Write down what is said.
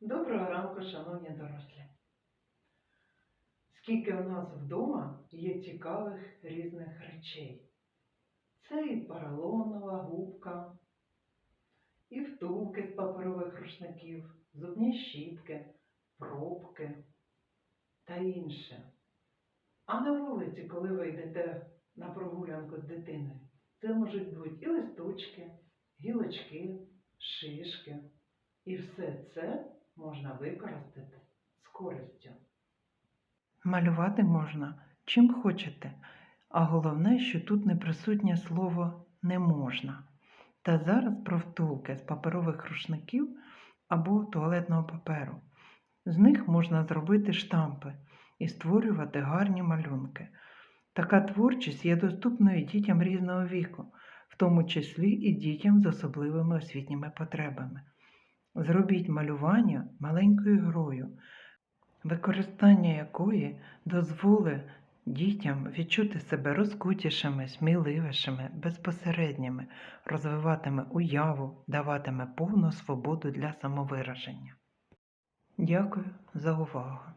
Доброго ранку, шановні дорослі. Скільки у нас вдома є цікавих різних речей. Це і поролонова губка, і втулки з паперових рушників, зубні щітки, пробки та інше. А на вулиці, коли ви йдете на прогулянку з дитиною, це можуть бути і листочки, гілочки, шишки. І все це можна використати з користю. Малювати можна чим хочете, а головне, що тут не присутнє слово не можна. Та зараз про втулки з паперових рушників або туалетного паперу. З них можна зробити штампи і створювати гарні малюнки. Така творчість є доступною дітям різного віку, в тому числі і дітям з особливими освітніми потребами. Зробіть малювання маленькою грою, використання якої дозволить дітям відчути себе розкутішими, сміливішими, безпосередніми, розвиватиме уяву, даватиме повну свободу для самовираження. Дякую за увагу!